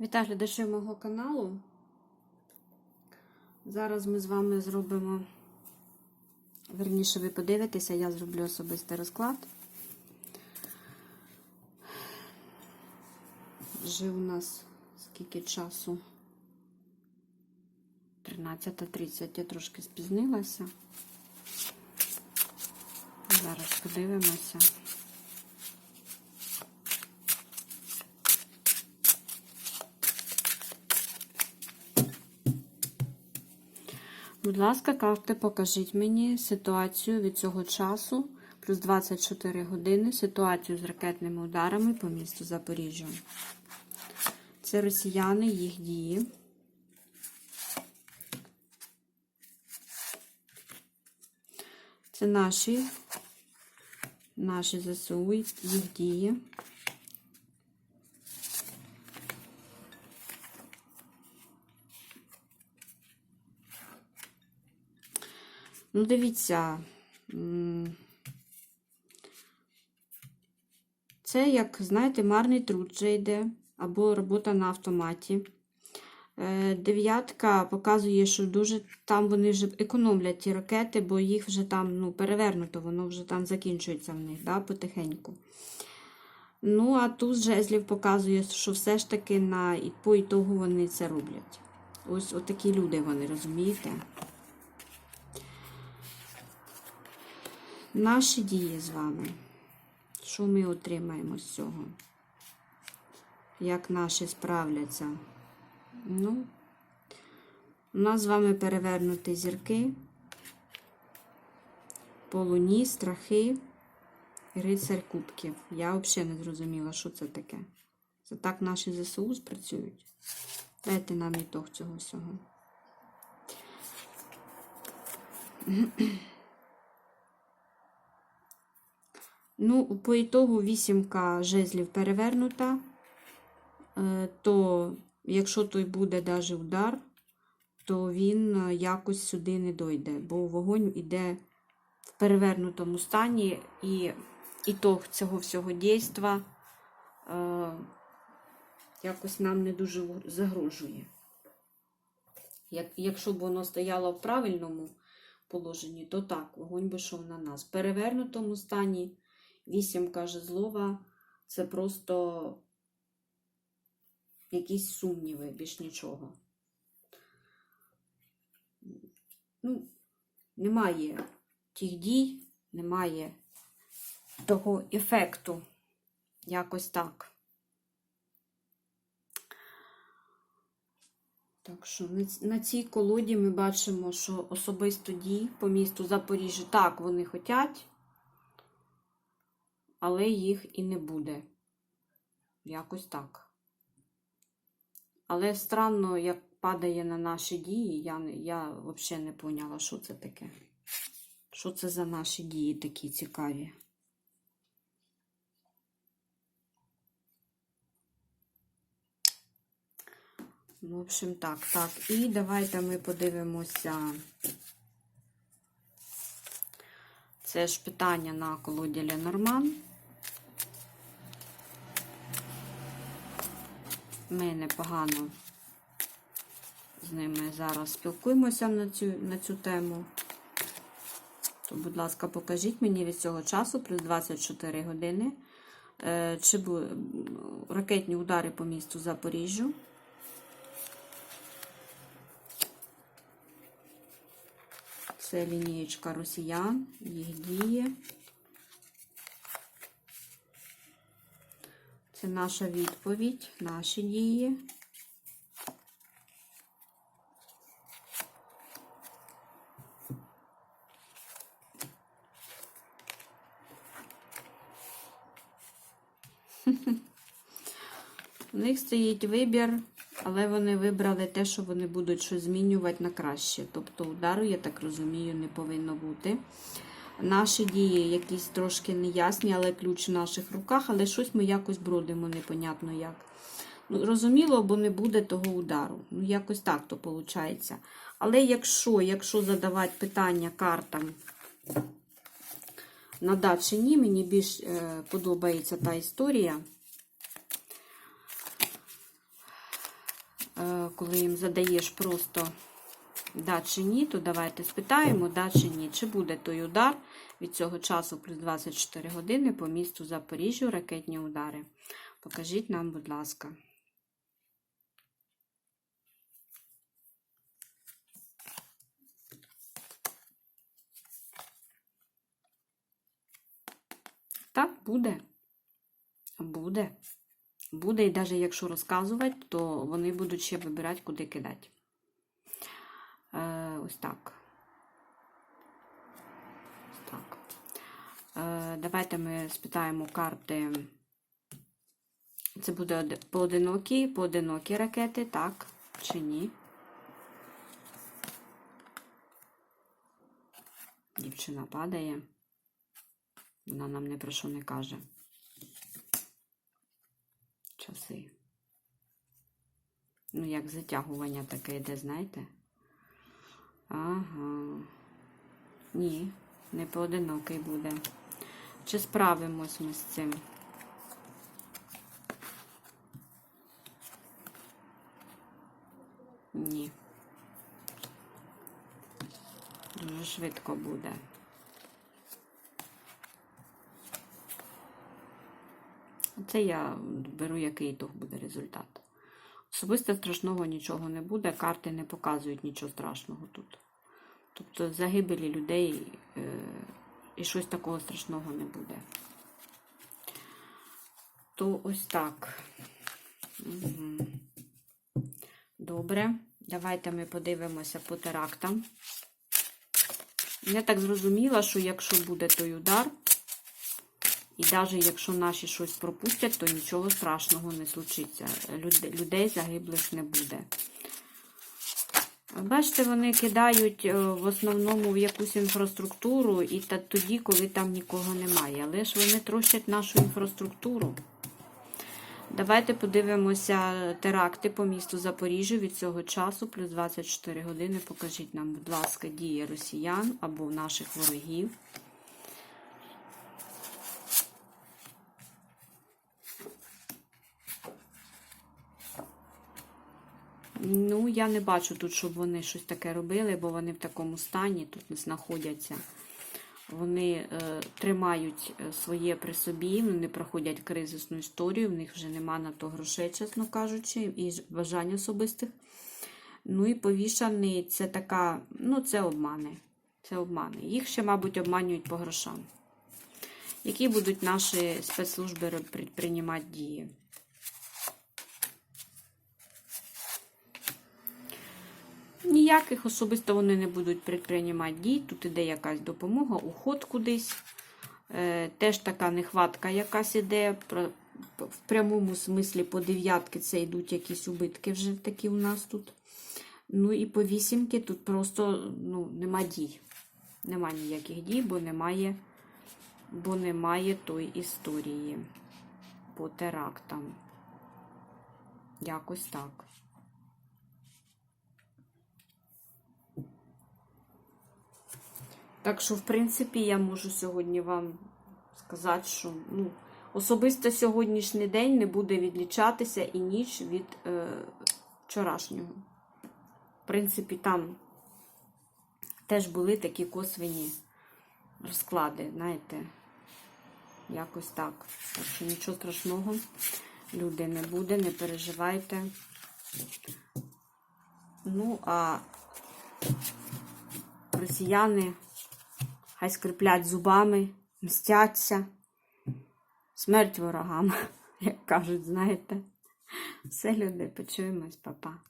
Вітаю глядачів мого каналу. Зараз ми з вами зробимо, верніше, ви подивитеся, я зроблю особистий розклад. Вже у нас скільки часу? 13.30, я трошки спізнилася. Зараз подивимося. Будь ласка, карти, покажіть мені ситуацію від цього часу, плюс 24 години, ситуацію з ракетними ударами по місту Запоріжжя. Це росіяни, їх дії. Це наші, наші ЗСУ, їх дії. Ну, дивіться, це, як, знаєте, марний труд вже йде, або робота на автоматі. Е, Дев'ятка показує, що дуже там вони вже економлять ті ракети, бо їх вже там ну, перевернуто, воно вже там закінчується в них да, потихеньку. Ну, а тут жезлів показує, що все ж таки на, по ітогу вони це роблять. Ось отакі люди вони, розумієте? Наші дії з вами. Що ми отримаємо з цього? Як наші справляться? Ну, у нас з вами перевернуті зірки, полуні, страхи, і рицарь кубків. Я взагалі не зрозуміла, що це таке. Це так наші ЗСУ спрацюють. Дайте нам ітог цього всього. Ну, по ітогу вісімка жезлів перевернута, Е, то якщо той буде даже удар, то він е, якось сюди не дойде, бо вогонь іде в перевернутому стані, і ітог цього всього дійства е, якось нам не дуже загрожує. Як, якщо б воно стояло в правильному положенні, то так, вогонь би йшов на нас. В перевернутому стані вісімка жезлова це просто якісь сумніви, більш нічого. Ну, немає тих дій, немає того ефекту. Якось так. Так що на цій колоді ми бачимо, що особисто дій по місту Запоріжжя так, вони хотять, але їх і не буде. Якось так. Але странно, як падає на наші дії, я, я взагалі не поняла, що це таке. Що це за наші дії такі цікаві. В общем, так, так. І давайте ми подивимося. Це ж питання на колоді Ленорман. Ми непогано з ними зараз спілкуємося на цю, на цю тему. То, будь ласка, покажіть мені від цього часу, плюс 24 години, е, чи бу, ракетні удари по місту Запоріжжю. Це лінієчка росіян, їх дії. Це наша відповідь, наші дії. У них стоїть вибір, але вони вибрали те, що вони будуть щось змінювати на краще. Тобто удару, я так розумію, не повинно бути. Наші дії якісь трошки неясні, але ключ в наших руках, але щось ми якось бродимо, непонятно як. Ну, Розуміло, бо не буде того удару. Ну, якось так то виходить. Але якщо, якщо задавати питання картам на чи ні, мені більш е, подобається та історія. е, коли їм задаєш просто да чи ні, то давайте спитаємо, да чи ні. Чи буде той удар від цього часу плюс 24 години по місту Запоріжжя, ракетні удари? Покажіть нам, будь ласка. Так, буде. Буде. Буде, і навіть якщо розказувати, то вони будуть ще вибирати, куди кидати. Е, ось так. Ось так. Е, давайте ми спитаємо карти. Це буде поодинокі, поодинокі ракети, так чи ні? Дівчина падає. Вона нам не про що не каже. Часи. Ну, як затягування таке йде, знаєте? Ага. Ні, не поодинокий буде. Чи справимось ми з цим? Ні. Дуже швидко буде. Це я беру, який ітог буде результат. Особисто страшного нічого не буде, карти не показують нічого страшного тут. Тобто загибелі людей е, і щось такого страшного не буде. То ось так. Добре, давайте ми подивимося по терактам. Я так зрозуміла, що якщо буде той удар, і навіть якщо наші щось пропустять, то нічого страшного не случиться. Людей загиблих не буде. Бачите, вони кидають е, в основному в якусь інфраструктуру і тоді, коли там нікого немає. Але ж вони трощать нашу інфраструктуру. Давайте подивимося теракти по місту Запоріжжя від цього часу, плюс 24 години. Покажіть нам, будь ласка, дії росіян або наших ворогів. Ну, я не бачу тут, щоб вони щось таке робили, бо вони в такому стані тут не знаходяться. Вони е, тримають е, своє при собі, вони проходять кризисну історію, в них вже нема на то грошей, чесно кажучи, і бажань особистих. Ну і повішаний це така, ну, це обмани. Це обмани. Їх ще, мабуть, обманюють по грошам. Які будуть наші спецслужби предприймати дії? Ніяких особисто вони не будуть предприймати дій. Тут іде якась допомога, уход кудись. Е, теж така нехватка якась іде. В прямому смислі по дев'ятки це йдуть якісь убитки вже такі у нас тут. Ну і по вісімки тут просто ну, нема дій. Нема ніяких дій, бо немає, бо немає той історії по терактам. Якось так. Так що, в принципі, я можу сьогодні вам сказати, що ну, особисто сьогоднішній день не буде відлічатися і ніч від е, вчорашнього. В принципі, там теж були такі косвені розклади, знаєте, якось так. Так що нічого страшного, люди не буде, не переживайте. Ну, а росіяни хай скриплять зубами, мстяться. Смерть ворогам, як кажуть, знаєте. Все, люди, почуємось, папа.